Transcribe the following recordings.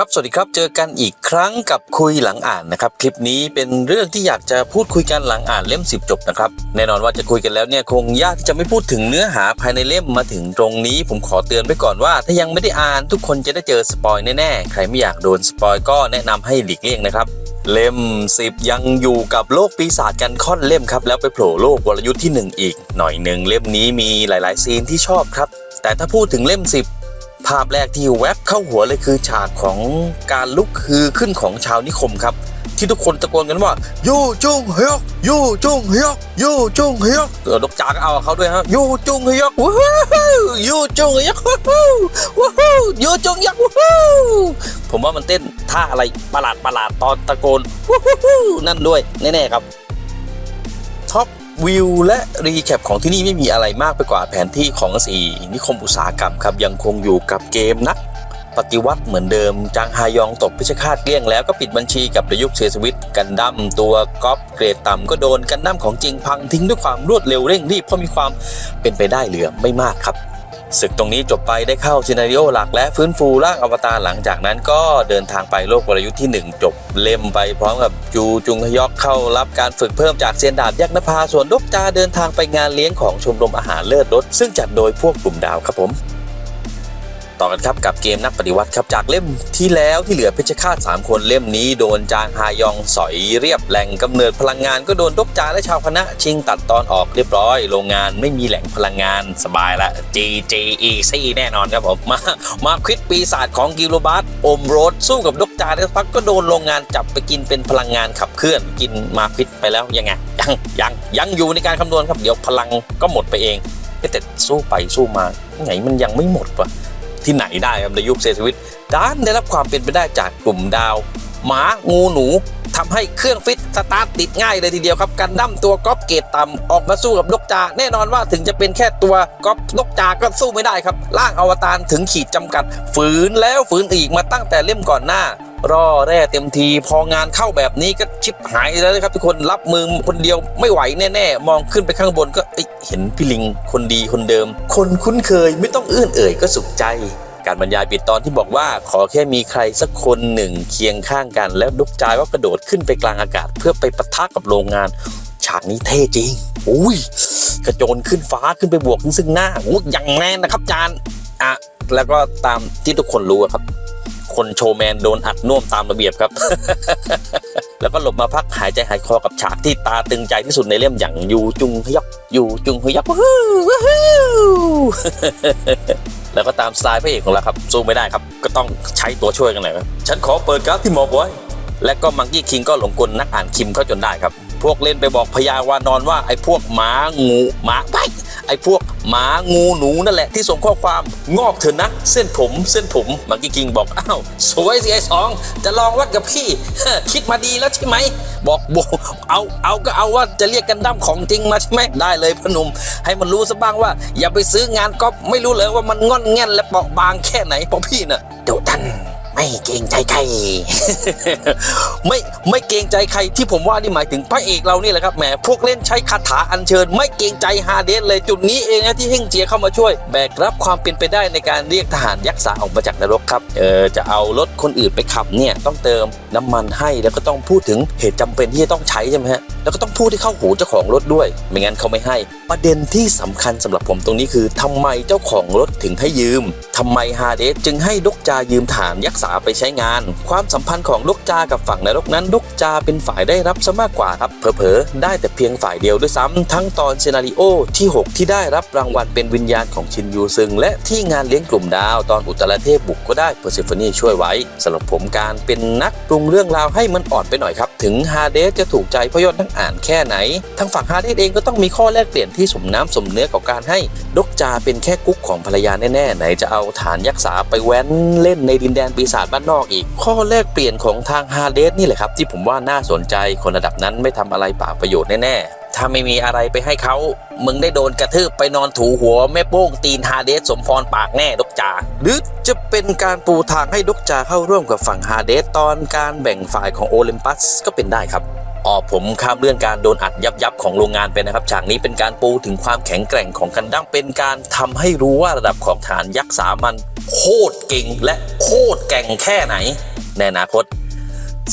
ครับสวัสดีครับเจอกันอีกครั้งกับคุยหลังอ่านนะครับ คลิปนี้เป็นเรื่องที่อยากจะพูดคุยกันหลังอ่านเล่ม 10 จบนะครับแน่นอนว่าจะคุยกันแล้วเนี่ยคงยากที่จะไม่พูดถึงเนื้อหาภายในเล่มมาถึงตรงนี้ ผมขอเตือนไว้ก่อนว่า ถ้ายังไม่ได้อ่านทุกคนจะได้เจอสปอยแน่ๆใครไม่อยากโดนสปอยก็แนะนำให้หลีกเลี่ยงนะครับเล่ม 10 ยังอยู่กับโลกปีศาจกันค่อนเล่มครับ แล้วไปโผล่โลกวรยุทธ์ที่ 1 อีก หน่อยหนึ่งเล่มนี้มีหลาย ๆ ซีนที่ชอบครับ แต่ถ้าพูดถึงเล่ม 10 ภาพแรกที่แวบเข้าหัวเลยคือฉากของการลุกฮือขึ้นของชาวนิคมครับ ที่ทุกคนตะโกนกันว่ายูจุงฮยอกยูจุงฮยอกยูจุงฮยอกเออดกจาก็เอาเขาด้วยฮะยูจุงฮยอกว้าวยูจุงฮยอกว้าวว้าวยูจุงฮยอกว้าวผมว่ามันเต้นท่าอะไรประหลาดประหลาดตอนตะโกนว้าวนั่นด้วยแน่ๆครับ วิวและรีแคปของที่นี่ไม่มีอะไรมากไปกว่าแผนที่ของสี่นิคมอุตสาหกรรมครับยังคงอยู่กับเกมนักปฏิวัติเหมือนเดิม จางฮายองตกพิชคาตเกลี้ยงแล้วก็ปิดบัญชีกับประยุกเซสวิตกันดั้มตัวก๊อปเกรดต่ำก็โดนกันดั้มของจริงพังทิ้งด้วยความรวดเร็วเร่งรีบเพราะมีความเป็นไปได้เหลือไม่มากครับ ศึกตรงนี้จบไปได้เข้าซีนารีโอหลักและฟื้นฟูร่างอวตารหลังจากนั้นก็เดินทางไปโลกวรยุทธ์ที่ 1 จบเล่มไปพร้อมกับจูจุงฮยอกเข้ารับการฝึกเพิ่มจากเซียนดาบยักษ์นภาส่วนดกจาเดินทางไปงานเลี้ยงของชมรมอาหารเลิศรสซึ่งจัดโดยพวกกลุ่มดาวครับผม ต่อกันครับกับเกมนักปฏิวัติครับจากเล่มที่แล้วที่เหลือเพชฌฆาต3คนเล่มนี้โดนจางฮายองสอยเรียบแหล่งกำเนิดพลังงานก็โดนดกจาและชาวคณะชิงตัดตอนออกเรียบร้อย โรงงานไม่มีแหล่งพลังงานสบายละ GG Easy แน่นอนครับผมมามาควิดปีศาจของกิโลบัตอมโรดสู้กับดกจาได้สักพักก็โดนโรงงานจับไปกินเป็นพลังงานขับเคลื่อนกินมาควิดไปแล้วยังไงยังยังยังอยู่ในการคำนวณครับเดี๋ยวพลังก็หมดไปเองแต่สู้ไปสู้มาไงมันยังไม่หมดวะ ที่ไหนได้ครับในยุคเซสวิตด้านได้รับความเป็นไปได้จากกลุ่มดาว หมางูหนูทำให้เครื่องฟิตสตาร์ทติดง่ายเลยทีเดียวครับการดั้มตัวก๊อปเกรดต่ำออกมาสู้กับนกจา แน่นอนว่าถึงจะเป็นแค่ตัวก๊อปนกจาก็สู้ไม่ได้ครับร่างอวตารถึงขีดจำกัดฝืนแล้วฝืนอีกมาตั้งแต่เล่มก่อนหน้า รอแร่เต็มที พองานเข้าแบบนี้ก็ชิบหายแล้วนะครับ ทุกคนรับมือคนเดียวไม่ไหวแน่ๆ มองขึ้นไปข้างบนก็เห็นพี่ลิงคนดีคนเดิม คนคุ้นเคยไม่ต้องอื้อนเอ่ยก็สุขใจการบรรยายปิดตอนที่บอกว่าขอแค่มีใครสักคนหนึ่งเคียงข้างกัน แล้วลุกจายว่ากระโดดขึ้นไปกลางอากาศ เพื่อไปปะทะกับโรงงาน ฉากนี้เท่จริงอุ้ยกระโจนขึ้นฟ้าขึ้นไปบวกซึ่งหน้าอู้อย่างแน่นะครับจานอะแล้วก็ตามที่ทุกคนรู้ครับ คนโชว์แมนโดนอัดน่วมตามระเบียบครับ แล้วก็หลบมาพักหายใจหายคอกับฉากที่ตาตึงใจที่สุดในเล่มอย่างยูจุงฮยอกยูจุงฮยอกแล้วก็ตามสไตล์พระเอกของเราครับสู้ไม่ได้ครับ ก็ต้องใช้ตัวช่วยกันหน่อยครับฉันขอเปิดกราฟที่หมอบไว้ และก็มังกี้คิงก็หลงกลนักอ่านคิมเข้าจนได้ครับ พวกเล่นไปบอกพญาวานอนว่าไอ้พวกหมางูหมาไปไอ้พวกหมางูหนูนั่นแหละที่ส่งข้อความงอกเถอะนะเส้นผมเส้นผมมังกี้คิงบอกอ้าวสวยสิไอ้สองจะลองวัดกับพี่ คิดมาดีแล้วใช่ไหมบอกบอกเอาเอาก็เอาว่าจะเรียกกันดั้มของจริงมาใช่ไหมได้เลยพนุ่มให้มันรู้ซะบ้างว่า อย่าไปซื้องานก๊อปไม่รู้เลยว่ามันงอนแง่นและเปราะบางแค่ไหนเพราะพี่น่ะเดี๋ยวดัน ไม่เกรงใจใคร ไม่ไม่เกรงใจใครที่ผมว่านี่หมายถึงพระเอกเรานี่แหละครับแหมพวกเล่นใช้คาถาอัญเชิญ ไม่เกรงใจฮาเดสเลยจุดนี้เองนะที่เฮงเจียเข้ามาช่วย แบกรับความเป็นไปได้ในการเรียกทหารยักษ์สาออกมาจากนรกครับเออจะเอารถคนอื่นไปขับเนี่ยต้องเติมน้ำมันให้แล้วก็ต้องพูดถึงเหตุจำเป็นที่จะต้องใช้ใช่ไหมฮะแล้วก็ต้องพูดให้เข้าหูเจ้าของรถด้วย ไม่งั้นเขาไม่ให้ ประเด็นที่สำคัญสำหรับผมตรงนี้คือทำไมเจ้าของรถถึงให้ยืมทำไมฮาเดสจึงให้ดกจายืมฐานยักษ์สาไปใช้งาน ความสัมพันธ์ของดกจากับฝั่งนรกนั้นดกจาเป็นฝ่ายได้รับซะมากกว่าครับเผลอๆได้แต่เพียงฝ่ายเดียวด้วยซ้ำทั้งตอนเซนาริโอที่ 6 ที่ได้รับรางวัลเป็นวิญญาณของชินยูซึง และที่งานเลี้ยงกลุ่มดาว ตอนอุตรเทพบุกก็ได้เพอร์เซฟนีช่วยไว้สำหรับผมการเป็นนักปรุงเรื่องราวให้มันอ่อนไปหน่อยครับ ถึงฮาเดสจะถูกใจพยอดทั้งอ่านแค่ไหนทางฝั่งฮาเดสเองก็ต้องมีข้อแลกเปลี่ยนที่สมน้ำสมเนื้อกับการให้ดกจาเป็นแค่กุ๊กของภรรยาแน่ๆไหนจะเอาฐานยักษ์สาไปแว้นเล่นในดินแดนปีศาจบ้านนอกอีก ข้อแลกเปลี่ยนของทางฮาเดสนี่แหละครับ ที่ผมว่าน่าสนใจคนระดับนั้นไม่ทำอะไรเปล่าประโยชน์แน่ๆ ถ้าไม่มีอะไรไปให้เขา มึงได้โดนกระทืบไปนอนถูหัว แม่โป้งตีนฮาเดสสมพรปากแน่ดกจา หรือจะเป็นการปูทางให้ดกจาเข้าร่วมกับฝั่งฮาเดสตอนการแบ่งฝ่ายของโอลิมปัสก็เป็นได้ครับ อ๋อผมข้ามเรื่องการโดนอัดยับยับของโรงงานไปนะครับ ฉากนี้เป็นการปูถึงความแข็งแกร่งของกันดั้มเป็นการทำให้รู้ว่าระดับของฐานยักษ์สามันโคตรเก่งและโคตรแก่งแค่ไหน ในอนาคต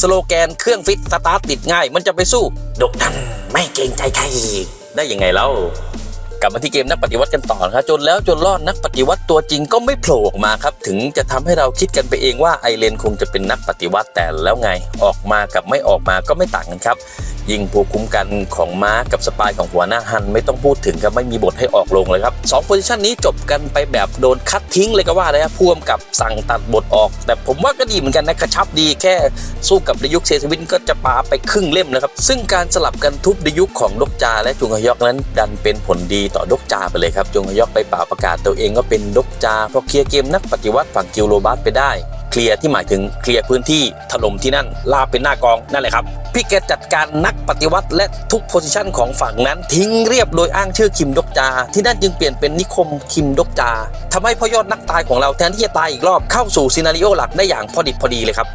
สโลแกนเครื่องฟิตสตาร์ทติดง่าย มันจะไปสู้ดกดันไม่เกรงใจใครได้ยังไงเล่า ลับมาที่เกมนักปฏิวัติกันต่อนะครับจนแล้วจนรอดนักปฏิวัติตัวจริงก็ไม่โผล่ออกมาครับถึงจะทำให้เราคิดกันไปเองว่าไอเลนคงจะเป็นนักปฏิวัติแต่แล้วไงออกมากับไม่ออกมาก็ไม่ต่างกันครับ ยิงภูมิคุ้มกันของม้ากับสปายของหัวหน้าฮันไม่ต้องพูดถึงครับไม่มีบทให้ออกลงเลยครับสองโพซิชันนี้จบกันไปแบบโดนคัดทิ้งเลยก็ว่าเลยครับพ่วมกับสั่งตัดบทออก แต่ผมว่าก็ดีเหมือนกันนะกระชับดีแค่สู้กับดยุคเซซวินก็จะปาไปครึ่งเล่มนะครับ ซึ่งการสลับกันทุบดยุคของดกจา และจุงฮยอกนั้น ดันเป็นผลดีต่อดกจาไปเลยครับจุงฮยอกไปป่าประกาศตัวเองก็เป็นดกจาเพราะเคลียร์เกมนักปฏิวัติฝั่งกิโลบัสไปได้ เคลียร์ที่หมายถึงเคลียร์พื้นที่ถล่มที่นั่นลาบเป็นหน้ากองนั่นแหละครับพี่แกจัดการนักปฏิวัติและทุกโพสิชันของฝั่งนั้น ทิ้งเรียบโดยอ้างชื่อคิมดกจา ที่นั่นจึงเปลี่ยนเป็นนิคมคิมดกจาทำให้พ่อยอดนักตายของเราแทนที่จะตายอีกรอบเข้าสู่ซีนารีโอหลักได้อย่างพอดิบพอดีเลยครับ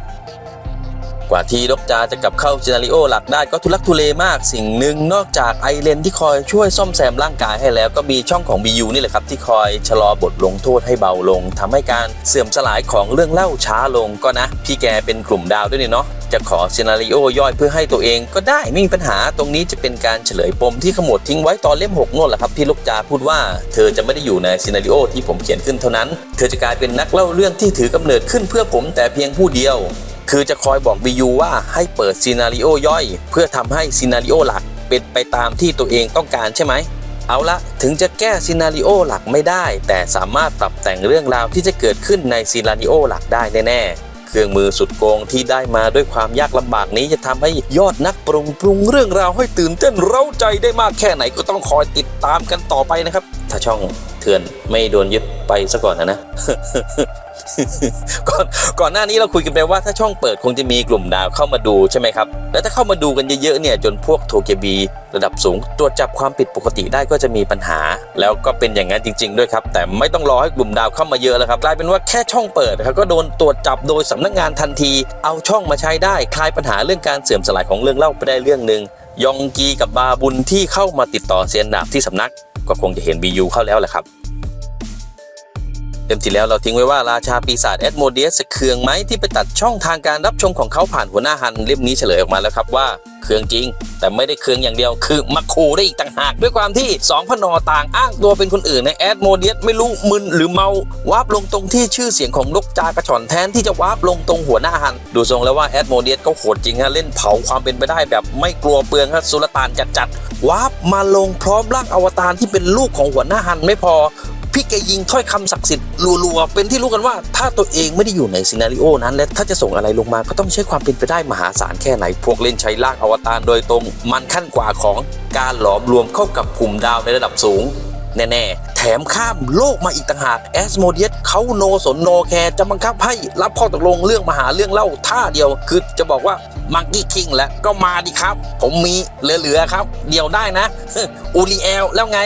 กว่าที่ดกจาจะกลับเข้าซีนารีโอหลักได้ก็ทุลักทุเลมากสิ่งหนึ่งนอกจากไอเลนที่คอยช่วยซ่อมแซมร่างกายให้แล้ว ก็มีช่องของ BU นี่แหละครับที่คอยชะลอบทลงโทษให้เบาลงทำให้การเสื่อมสลายของเรื่องเล่าช้าลงก็นะ พี่แกเป็นกลุ่มดาวด้วยนี่เนาะจะขอซีนารีโอย่อยเพื่อให้ตัวเองก็ได้ไม่มีปัญหาตรงนี้จะเป็นการเฉลยปมที่ขมวดทิ้งไว้ตอนเล่ม6โน่นแหละครับที่ลูกจาพูดว่า เธอจะไม่ได้อยู่ในซีนารีโอที่ผมเขียนขึ้นเท่านั้น เธอจะกลายเป็นนักเล่าเรื่องที่ถือกำเนิดขึ้นเพื่อผมแต่เพียงผู้เดียว คือจะคอยบอก BU ว่าให้เปิดซีนารีโอย่อย เพื่อทำให้ซีนารีโอหลักเป็นไปตามที่ตัวเองต้องการใช่ไหม เอาละถึงจะแก้ซีนารีโอหลักไม่ได้ แต่สามารถปรับแต่งเรื่องราวที่จะเกิดขึ้นในซีนารีโอหลักได้แน่ๆ เครื่องมือสุดโกงที่ได้มาด้วยความยากลำบากนี้จะทำให้ยอดนักปรุงปรุงเรื่องราวให้ตื่นเต้นเร้าใจได้มากแค่ไหนก็ต้องคอยติดตามกันต่อไปนะครับ ถ้าช่องเถื่อนไม่โดนยึดไปซะก่อนนะนะ ก่อนก่อนหน้านี้เราคุยกันไปว่าถ้าช่องเปิดคงจะมีกลุ่มดาวเข้ามาดูใช่ไหมครับ แล้วถ้าเข้ามาดูกันเยอะๆเนี่ยจนพวกโทเกบีระดับสูงตรวจจับความผิดปกติได้ก็จะมีปัญหา แล้วก็เป็นอย่างนั้นจริง ๆ ด้วยครับ แต่ไม่ต้องรอให้กลุ่มดาวเข้ามาเยอะแล้วครับกลายเป็นว่าแค่ช่องเปิดครับก็โดนตรวจจับโดยสำนักงานทันที เอาช่องมาใช้ได้คลายปัญหาเรื่องการเสื่อมสลายของเรื่องเล่าไปได้เรื่องหนึ่งยองกีกับบาบุญที่เข้ามาติดต่อเซียนดาบที่สำนัก ก็คงจะเห็นบียูเข้าแล้วแหละครับ เต็มที่แล้วเราทิ้งไว้ว่าราชาปีศาจแอดโมเดียสเคืองไหมที่ไปตัดช่องทางการรับชมของเขาผ่านหัวหน้าฮันเล่มนี้เฉลยออกมาแล้วครับว่าเคืองจริง แต่ไม่ได้เคืองอย่างเดียวคือมาคูได้อีกต่างหาก ด้วยความที่สองพนอต่างอ้างตัวเป็นคนอื่นในแอดโมเดียสไม่รู้มึนหรือเมาวาร์ปลงตรงที่ชื่อเสียงของนกจากระชอนแทนที่จะวาร์ปลงตรงหัวหน้าฮัน ดูทรงแล้วว่าแอดโมเดียสก็โหดจริงฮะเล่นเผาความเป็นไปได้แบบไม่กลัวเปลืองฮะสุลต่านจัดๆวาร์ปมาลงพร้อมร่างอวตารที่เป็นลูกของหัวหน้าฮันไม่พอ พี่แกยิงถ้อยคำศักดิ์สิทธิ์รัวๆเป็นที่รู้กันว่าถ้าตัวเองไม่ได้อยู่ในซีนารีโอนั้น และถ้าจะส่งอะไรลงมาก็ต้องใช้ความเป็นไปได้มหาศาลแค่ไหน พวกเล่นใช้ล่างอวตารโดยตรง มันขั้นกว่าของการหลอมรวมเข้ากับกลุ่มดาวในระดับสูงแน่ๆ แถมข้ามโลกมาอีกต่างหากแอสโมเดียสเขาโนสนโนแคร์จะบังคับให้รับข้อตกลงเรื่องมหาเรื่องเล่าท่าเดียว คือจะบอกว่า มังกี้คิงแล้วก็มาดิครับ ผมมีเหลือๆครับ เดียวได้นะ อูริเอลแล้วไง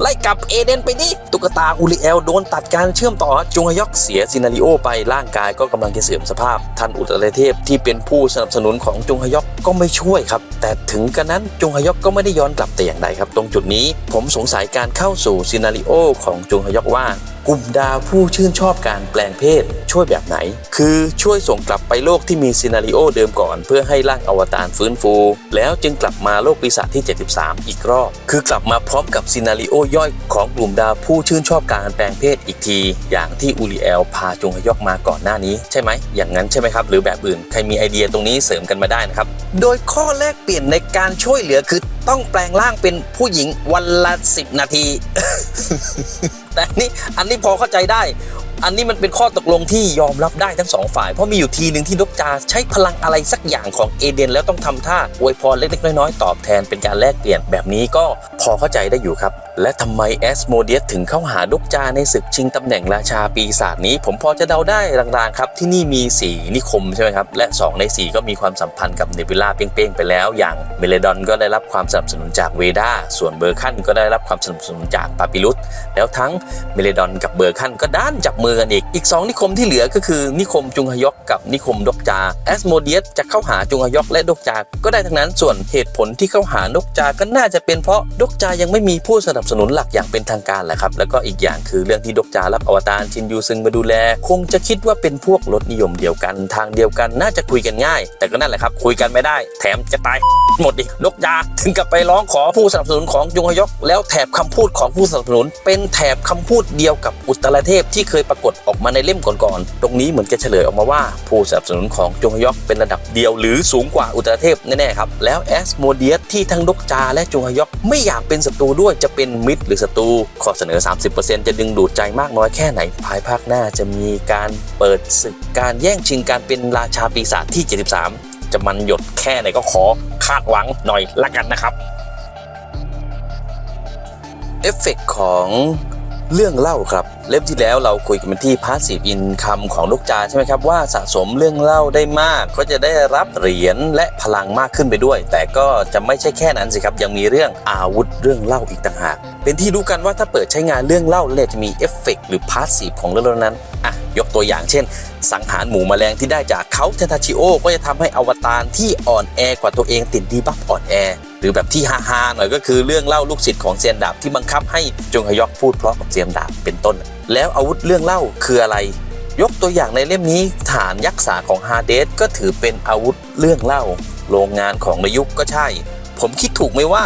ไล่กลับเอเดนไปดิตุ๊กตาอูริเอลโดนตัดการเชื่อมต่อจุงฮยอกเสียซินาริโอไปร่างกายก็กำลังจะเสื่อมสภาพ ท่านอุตรเทพที่เป็นผู้สนับสนุนของจุงฮยอกก็ไม่ช่วยครับ แต่ถึงกระนั้นจุงฮยอกก็ไม่ได้ย้อนกลับแต่อย่างใดครับ ตรงจุดนี้ผมสงสัยการเข้าสู่ซินาริโอของจุงฮยอกว่ากลุ่มดาวผู้ชื่นชอบการแปลงเพศช่วยแบบไหน คือช่วยส่งกลับไปโลกที่มีซีนารีโอเดิมก่อน เพื่อให้ร่างอวตารฟื้นฟู แล้วจึงกลับมาโลกปีศาจที่ 73 อีกรอบ คือกลับมาพร้อมกับซีนารีโอย่อยของกลุ่มดาวผู้ชื่นชอบการแปลงเพศอีกที อย่างที่อูริเอลพาจงฮยอกมาก่อนหน้านี้ ใช่ไหม อย่างนั้นใช่ไหมครับ หรือแบบอื่น ใครมีไอเดียตรงนี้เสริมกันมาได้นะครับ โดยข้อแรกเปลี่ยนในการช่วยเหลือคือต้องแปลงร่างเป็นผู้หญิงวันละ 10 นาที แต่อันนี้อันนี้พอเข้าใจได้ อันนี้มันเป็นข้อตกลงที่ยอมรับได้ทั้งสองฝ่าย เพราะมีอยู่ทีหนึ่งที่ดกจาใช้พลังอะไรสักอย่างของเอเดน แล้วต้องทำท่าอวยพรเล็กๆ น้อยๆ ตอบแทนเป็นการแลกเปลี่ยนแบบนี้ก็พอเข้าใจได้อยู่ครับ และทำไมแอสโมเดียสถึงเข้าหาดกจาในศึกชิงตำแหน่งราชาปีศาจนี้ ผมพอจะเดาได้ลางๆครับที่นี่มี 4 นิคมใช่ไหมครับและ 2 ใน 4 ก็มีความสัมพันธ์กับเนบิล่าเป้งๆไปแล้ว อย่างเมเลดอนก็ได้รับความสนับสนุนจากเวดาส่วนเบอร์คันก็ได้รับความสนับสนุนจากปาปิลุสแล้วทั้งเมเลดอนกับเบอร์คันก็ด้านจับมือมือกันอีก อีก 2 นิคมที่เหลือก็คือนิคมจุงฮยอกกับนิคมดกจาแอสโมเดียสจะเข้าหาจุงฮยอกและดกจาก็ได้ทั้งนั้นส่วนเหตุผลที่เข้าหานกจาก็น่าจะเป็นเพราะดกจายังไม่มีผู้สนับสนุนหลักอย่างเป็นทางการแหละครับแล้วก็อีกอย่างคือเรื่องที่ดกจารับอวตารชินยูซึงมาดูแล คงจะคิดว่าเป็นพวกรถนิยมเดียวกันทางเดียวกันน่าจะคุยกันง่าย แต่ก็นั่นแหละครับคุยกันไม่ได้ แถมจะตายหมดอีกนกยาถึงกับไปร้องขอผู้สนับสนุนของจุงฮยอกแล้วแถบคำพูดของผู้สนับสนุน เป็นแถบคำพูดเดียวกับอุตรเทพที่เคยปรากฏออกมาในเล่มก่อนๆ ตรงนี้เหมือนจะเฉลยออกมาว่า ผู้สนับสนุนของจงฮยอกเป็นระดับเดียวหรือสูงกว่าอุตรเทพแน่ๆครับ แล้วแอสโมเดียสที่ทั้งดกจาและจงฮยอกไม่อยากเป็นศัตรูด้วยจะเป็นมิตรหรือศัตรูข้อเสนอ 30%จะดึงดูดใจมากน้อยแค่ไหน ภายภาคหน้าจะมีการเปิดศึกการแย่งชิงการเป็นราชาปีศาจที่ 73 จะมันหยดแค่ไหนก็ขอคาดหวังหน่อยละกันนะครับเอฟเฟกต์ของเรื่องเล่าครับ เล่มที่แล้วเราคุยกันที่พาสซีฟอินคัมของลูกจาใช่ไหมครับว่าสะสมเรื่องเล่าได้มาก ก็จะได้รับเหรียญและพลังมากขึ้นไปด้วย แต่ก็จะไม่ใช่แค่นั้นสิครับ ยังมีเรื่องอาวุธเรื่องเล่าอีกต่างหาก เป็นที่รู้กันว่าถ้าเปิดใช้งานเรื่องเล่าแล้วเนี่ยจะมีเอฟเฟกต์หรือพาสซีฟของเรื่องนั้นอะยกตัวอย่างเช่น สังหารหมูแมลงที่ได้จากเขาเทนทาชิโอก็จะทำให้อวตารที่อ่อนแอกว่าตัวเองติดดีบัฟอ่อนแอ หรือแบบที่ฮาๆหน่อยก็คือเรื่องเล่าลูกศิษย์ของเซียนดาบที่บังคับให้จงฮยอกพูดเพราะกับเซียนดาบเป็นต้น แล้วอาวุธเรื่องเล่าคืออะไร ยกตัวอย่างในเล่มนี้ฐานยักษ์สาของฮาเดสก็ถือเป็นอาวุธเรื่องเล่า โรงงานของในยุคก็ใช่ ผมคิดถูกไหมว่า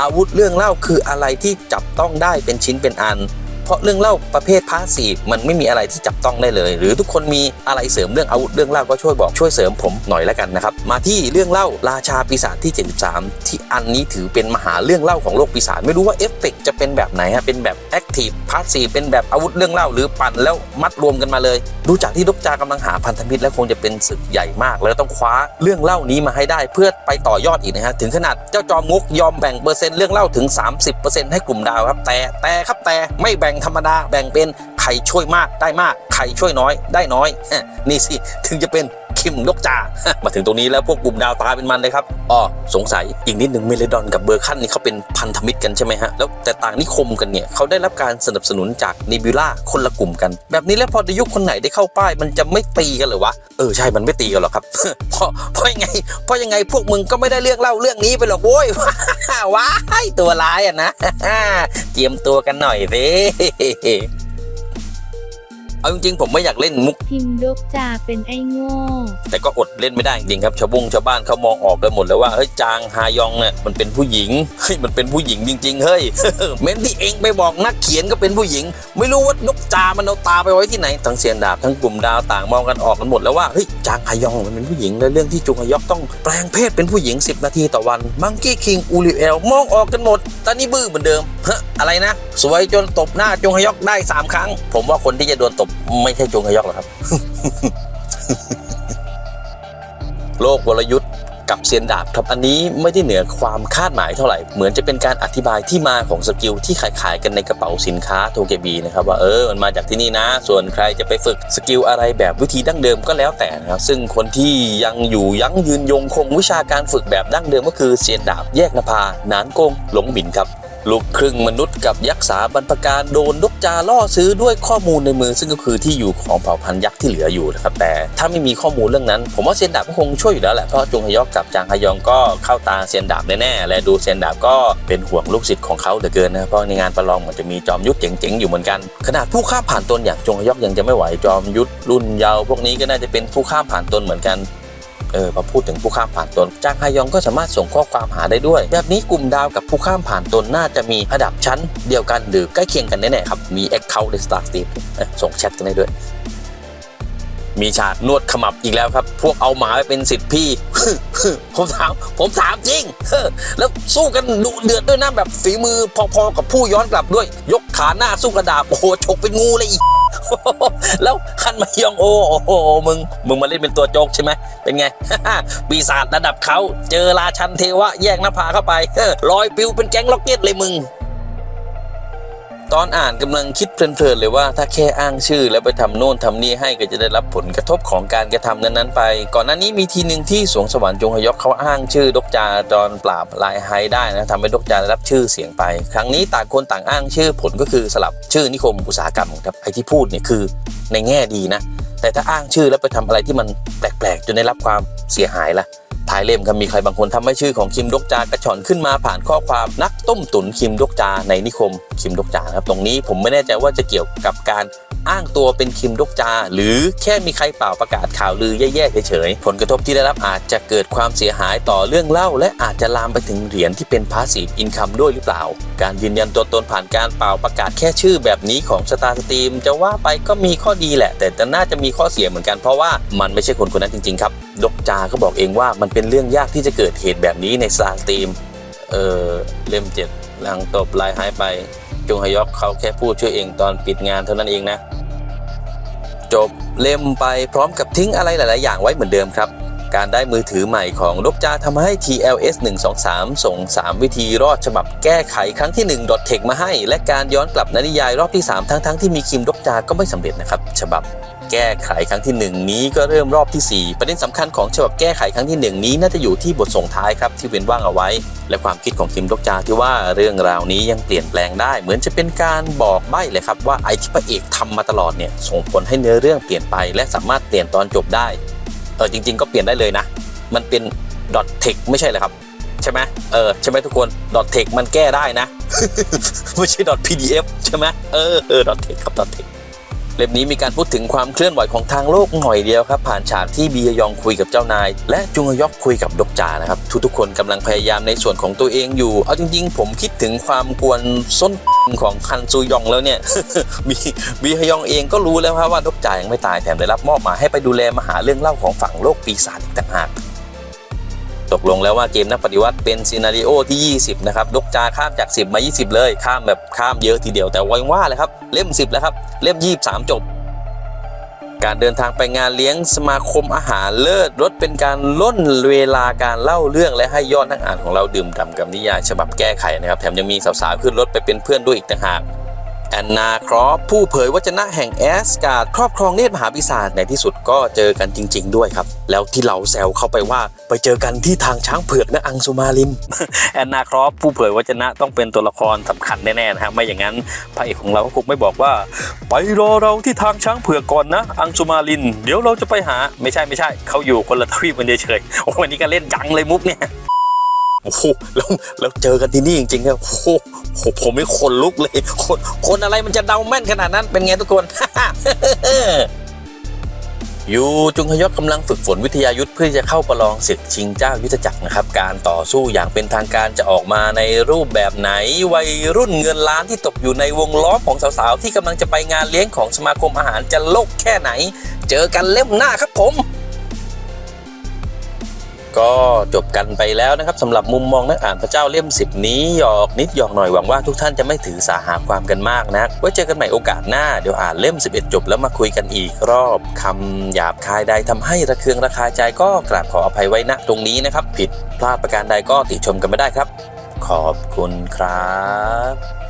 อาวุธเรื่องเล่าคืออะไรที่จับต้องได้เป็นชิ้นเป็นอัน เพราะเรื่องเล่าประเภทพาสซีฟมันไม่มีอะไรที่จับต้องได้เลย หรือทุกคนมีอะไรเสริมเรื่องอาวุธเรื่องเล่าก็ช่วยบอกช่วยเสริมผมหน่อยแล้วกันนะครับมาที่เรื่องเล่าราชาปีศาจที่ 73 ที่อันนี้ถือเป็นมหาเรื่องเล่าของโลกปีศาจไม่รู้ว่าเอฟเฟกต์จะเป็นแบบไหนฮะเป็นแบบแอคทีฟพาสซีฟเป็นแบบอาวุธเรื่องเล่า หรือปั่นแล้วมัดรวมกันมาเลย ดูจากที่ดกจากำลังหาพันธมิตรแล้วคงจะเป็นศึกใหญ่มาก แล้วต้องคว้าเรื่องเล่านี้มาให้ได้เพื่อไปต่อยอดอีกนะฮะถึงขนาดเจ้าจอมงกยอมแบ่งเปอร์เซ็นต์เรื่องเล่าถึง 30%ให้กลุ่มดาวครับแต่แต่ครับแต่ไม่แบ่งธรรมดาแบ่งเป็นใครช่วยมากได้มากใครช่วยน้อยได้น้อยนี่สิถึงจะเป็น คิมนกจา มาถึงตรงนี้แล้วพวกกลุ่มดาวตายเป็นมันเลยครับอ๋อสงสัยอีกนิดหนึ่งเมเลดอนกับเบอร์คันนี่เขาเป็นพันธมิตรกันใช่ไหมฮะแล้วแต่ต่างนิคมกันเนี่ยเขาได้รับการสนับสนุนจากนิบิล่าคนละกลุ่มกัน แบบนี้แล้วพอดยุคคนไหนได้เข้าป้าย มันจะไม่ตีกันเหรอวะเออใช่มันไม่ตีกันหรอกครับเพราะเพราะยังไงเพราะยังไงพวกมึงก็ไม่ได้เรื่องเล่าเรื่องนี้ไปหรอกโว้ยว้ายตัวร้ายอะนะเตรียมตัวกันหน่อยสิ เอาจริงๆผมไม่อยากเล่นมุกพิมพ์ดกจาเป็นไอ้โง่แต่ก็อดเล่นไม่ได้จริงๆครับชาวบงชาวบ้านเขามองออกกันหมดแล้วว่าเฮ้ยจางฮายองเนี่ยมันเป็นผู้หญิงเฮ้ยมันเป็นผู้หญิงจริง ๆ เฮ้ยเม้นที่เองไปบอกนักเขียนก็เป็นผู้หญิง ไม่รู้ว่านกจามันเอาตาไปไว้ที่ไหนทั้งเซียนดาบทั้งกลุ่มดาวต่างมองกันออกกันหมดแล้วว่าเฮ้ยจางฮายองมันเป็นผู้หญิงและเรื่องที่จุงฮยอกต้องแปลงเพศเป็นผู้หญิง 10 นาทีต่อวันมังกี้คิงอูริเอลมองออกกันหมดตอนนี้บื้อเหมือนเดิมเฮ้ยอะไรนะ สวยจนตบหน้าจงฮยอกได้สามครั้ง ผมว่าคนที่จะโดนตบไม่ใช่จงฮยอกหรอกครับ โลกวรยุทธ์กับเซียนดาบครับอันนี้ไม่ได้เหนือความคาดหมายเท่าไหร่ เหมือนจะเป็นการอธิบายที่มาของสกิลที่ขายขายๆกันในกระเป๋าสินค้าโทเกบีนะครับว่าเออมันมาจากที่นี่นะ ส่วนใครจะไปฝึกสกิลอะไรแบบวิธีดั้งเดิมก็แล้วแต่นะครับซึ่งคนที่ยังอยู่ยั้งยืนยงคงวิชาการฝึกแบบดั้งเดิมก็คือเซียนดาบแยกนภาหนานกงหลงหมินครับ ลูกครึ่งมนุษย์กับยักษ์สาบรรพการโดนนกจาล่อซื้อด้วยข้อมูลในมือ ซึ่งก็คือที่อยู่ของเผ่าพันธุ์ยักษ์ที่เหลืออยู่นะครับแต่ถ้าไม่มีข้อมูลเรื่องนั้น ผมว่าเซียนดาบก็คงช่วยอยู่แล้วแหละเพราะจงฮยอกกับจางฮยองก็เข้าตาเซียนดาบแน่ๆและดูเซียนดาบก็เป็นห่วงลูกศิษย์ของเขาเหลือเกินนะเพราะในงานประลองมันจะมีจอมยุทธเจ๋งๆอยู่เหมือนกันขนาดผู้ข้ามผ่านตนอย่างจงฮยอกยังจะไม่ไหวจอมยุทธรุ่นเยาว์พวกนี้ก็น่าจะเป็นผู้ข้ามผ่านตนเหมือนกัน เออพอพูดถึงผู้ข้ามผ่านตน จางฮายองก็สามารถส่งข้อความหาได้ด้วย แบบนี้กลุ่มดาวกับผู้ข้ามผ่านตนน่าจะมีระดับชั้นเดียวกันหรือใกล้เคียงกันแน่ๆครับมีแอคเคาท์ในสตาร์สตีฟส่งแชทกันได้ด้วย มีฉากนวดขมับอีกแล้วครับ พวกเอาหมาไปเป็นสิทธิ์พี่ ผมถาม ผมถามจริง แล้วสู้กันดุเดือดด้วยนะแบบฝีมือพอๆกับผู้ย้อนกลับด้วย ยกขาหน้าสู้กระดาบโอ้โหฉกเป็นงูเลยอีกแล้วคันมายองโอ้โหมึง มึงมาเล่นเป็นตัวโจกใช่ไหมเป็นไง ปีศาจระดับเขาเจอราชันเทวะแยกหน้าผาเข้าไปลอยปิวเป็นแก๊งล็อกเก็ตเลยมึง ตอนอ่านกำลังคิดเพลินๆเลยว่าถ้าแค่อ้างชื่อ แล้วไปทำโน่นทำนี่ให้ก็จะได้รับผลกระทบของการกระทำนั้นๆไป ก่อนหน้านี้มีทีหนึ่งที่สวงสวรรค์จงฮยอกเขาอ้างชื่อดกจาตอนปราบลายไฮได้นะทำให้ดกจาได้รับชื่อเสียงไป ครั้งนี้ต่างคนต่างอ้างชื่อผลก็คือสลับชื่อนิคมอุตสาหกรรมครับไอที่พูดเนี่ยคือในแง่ดีนะแต่ถ้าอ้างชื่อแล้วไปทำอะไรที่มันแปลกๆจนได้รับความเสียหายล่ะ ท้ายเล่มครับมีใครบางคนทำให้ชื่อของคิมดกจากระชอนขึ้นมาผ่านข้อความนักต้มตุ๋นคิมดกจาในนิคมคิมดกจาครับตรงนี้ผมไม่แน่ใจว่าจะเกี่ยวกับการ อ้างตัวเป็นคิมดกจา หรือแค่มีใครเปล่าประกาศข่าวลือแย่ๆเฉยๆผลกระทบที่ได้รับอาจจะเกิดความเสียหายต่อเรื่องเล่า และอาจจะลามไปถึงเหรียญที่เป็นพาสซีฟอินคัมด้วยหรือเปล่า การยืนยันตัวตนผ่านการเป่าประกาศแค่ชื่อแบบนี้ของสตาร์สตรีมจะว่าไปก็มีข้อดีแหละ แต่จะน่าจะมีข้อเสียเหมือนกันเพราะว่ามันไม่ใช่คนคนนั้นจริงๆครับดกจาก็บอกเองว่ามันเป็นเรื่องยากที่จะเกิดเหตุแบบนี้ในสตาร์สตรีมเออเล่มเจ็ดหลังตบลายหายไป จงฮยอกเขาแค่พูดช่วยเองตอนปิดงานเท่านั้นเองนะ จบเล่มไปพร้อมกับทิ้งอะไรหลาย ๆ อย่างไว้เหมือนเดิมครับ การได้มือถือใหม่ของดกจาทำให้ TLS 123 ส่ง 3 วิธีรอดฉบับแก้ไขครั้งที่ 1 .tech มาให้ และการย้อนกลับนนิยายรอบที่ 3 ทั้งๆที่มีคิมดกจาก็ไม่สำเร็จนะครับ ฉบับแก้ไขครั้งที่ 1 นี้ก็เริ่มรอบทีสี่4 ประเด็นสำคัญของฉบับแก้ไขครั้งที่ 1 นี้น่าจะอยู่ที่บทส่งท้ายครับที่เว้นว่างเอาไว้ และความคิดของคิมดกจาที่ว่าเรื่องราวนี้ยังเปลี่ยนแปลงได้ เหมือนจะเป็นการบอกใบ้เลยครับว่าไอที่พระเอกทำมาตลอดเนี่ยส่งผลให้เนื้อเรื่องเปลี่ยนไป และสามารถเปลี่ยนตอนจบได้ เออจริง ๆ ก็เปลี่ยนได้เลยนะ มันเป็น .tech ไม่ใช่เหรอครับ ใช่ไหมเออใช่ไหมทุกคน .tech มันแก้ได้นะ ไม่ใช่ .pdf ใช่ไหมเออเออ .tech ครับ .tech เล่มนี้มีการพูดถึงความเคลื่อนไหวของทางโลกหน่อยเดียวครับ ผ่านฉากที่บียยองคุยกับเจ้านาย และจุงยอกคุยกับดกจานะครับ ทุกๆคนกำลังพยายามในส่วนของตัวเองอยู่ เอาจริง ๆ ผมคิดถึงความกวนส้นของคันซูยองแล้วเนี่ยบีบีฮยองเองก็รู้แล้วครับว่าดกจายังไม่ตายแถมได้รับมอบหมายให้ไปดูแลมหาเรื่องเล่าของฝั่งโลกปีศาจอีกต่างหาก ตกลงแล้วว่าเกมนักปฏิวัติเป็นซีนารีโอที่ 20 นะครับดกจาข้ามจาก 10 มา 20 เลย ข้ามแบบข้ามเยอะทีเดียวแต่วังว่าเลยครับ เล่ม 10 แล้วครับ เล่ม 23 จบ การเดินทางไปงานเลี้ยงสมาคมอาหารเลิศรถเป็นการล่นเวลาการเล่าเรื่องและให้ยอดนักอ่านของเราดื่มด่ำกับนิยายฉบับแก้ไขนะครับแถมยังมีสาวๆขึ้นรถไปเป็นเพื่อนด้วยอีกต่างหาก แอนนาครอปผู้เผยวจนะแห่งแอสการ์ดครอบครองเนตรมหาปีศาจในที่สุดก็เจอกันจริง ๆ ด้วยครับ แล้วที่เราแซวเข้าไปว่าไปเจอกันที่ทางช้างเผือกนะอังสุมาลิน แอนนาครอปผู้เผยวจนะต้องเป็นตัวละครสำคัญแน่ๆนะฮะไม่อย่างนั้นพระเอกของเราก็คงไม่บอกว่า ไปรอเราที่ทางช้างเผือกก่อนนะ อังสุมาลิน เดี๋ยวเราจะไปหาไม่ใช่ไม่ใช่เขาอยู่คนละทวีปกันเฉยๆโอ้วันนี้ก็เล่นจังเลยมุกเนี่ย โอ้โหแล้วแล้วเจอกันที่นี่จริงๆครับโอ้โหผมไม่คนลุกเลย คนคนอะไรมันจะเดาแม่นขนาดนั้นเป็นไงทุกคนยูจุงฮยอกกำลังฝึกฝนวิทยายุทธเพื่อจะเข้าประลองศึกชิงเจ้ายุทธจักรนะครับ การต่อสู้อย่างเป็นทางการจะออกมาในรูปแบบไหน วัยรุ่นเงินล้านที่ตกอยู่ในวงล้อมของสาวๆ ที่กำลังจะไปงานเลี้ยงของสมาคมอาหารจะโลกแค่ไหน เจอกันเล่มหน้าครับผม ก็จบกันไปแล้วนะครับสำหรับมุมมองนักอ่านพระเจ้าเล่ม10นี้หยอกนิดหยอกหน่อยหวังว่าทุกท่านจะไม่ถือสาหาความกันมากนะไว้เจอกันใหม่โอกาสหน้าเดี๋ยวอ่านเล่ม 11 จบแล้วมาคุยกันอีกรอบคำหยาบคายใดทำให้ระเคืองระคายใจก็กราบขออภัยไว้ณตรงนี้นะครับ ผิดพลาดประการใดก็ติชมกันไม่ได้ครับ ขอบคุณครับ